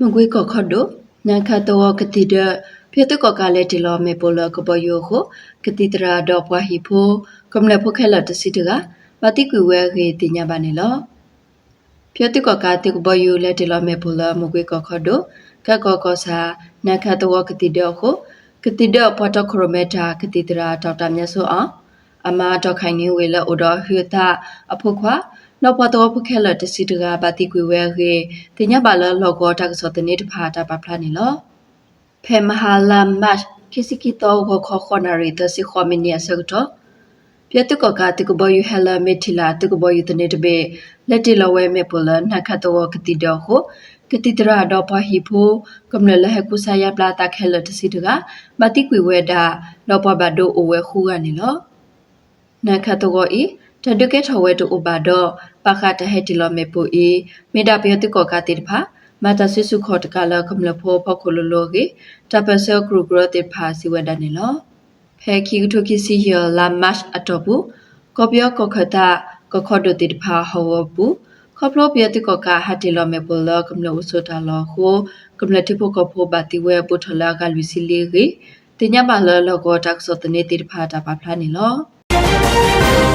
မကွေးကောခတ်ဒိုနန်ခတ်တော့ကတိဒဖေတကောကလည်းဒီလောမေပိုလကပယိုကိုကတိတရာတော့ဘွားဟီဖိုကမ္လဖခဲလတစီတကဘာတိကွေဝဲခေတင်ညာပါနေလောဖေတကောကတိကပယိုလည်းဒီလောမေပိုလမကွေးကောခတ်ဒိုကကောကောစာနန်ခတ်တော့ကတိတော့ကိုကတိတော့ပတခရမက်တာကတိတရာဒေါက်တာမြတ်ဆိုအောင်အမတော့ခိုင်နေဝေလအိုတော်ဟွေတာအဖို့ခွာ နောက်ပတော့ဖခဲလတစီတကဘာတိကွေဝဲခေတင်ညာပါလလောကောတာကစောတနေတဖာတာပါဖလာနေလောဖေမဟာလာမတ်ခိစီကီတောကိုခခနာရီတစီခမနီယဆောက်တော့ပြတ်တကကတကဘယူဟလာမီတီလာတကဘယူတနေတဘေလက်တီလဝဲမေပလနခတ်တော့ကတိတော့ဟိုကတိတရာတော့ဖဟီဖိုကမ္လလဟကုဆာယပလာတာခဲလတစီတကမတိကွေဝဲတာတော့ပဘဒိုအိုဝဲခူကနေလောနခတ်တော့ဤ တဒကေထဝဲတူဥပါတော့ပခတ်တဟဲတီလမေပူဤမေတာပြတ်တကကတိတဖာမာတာဆွစုခေါ်တကလာကမ္လဖောဖောခိုလိုလိုကေတပဆယ်ဂရုဂရတိဖာစီဝဒနေလောဖဲခီထုခိစီဟီလာမတ်အတော့ဘူးကောပြောကောခတာကခဒတိဖာဟောဘူးခေါပလိုပြတိကကဟာတီလောမေပလကမ္လဥဆိုတာလောခိုကမ္လတိဖို့ကဖို့ဘာတိဝဲပုထလာကလူစီလီရီတင်ညပါလလောကောတက်ဆောတနေတိဖာတာပါဖလာနေလော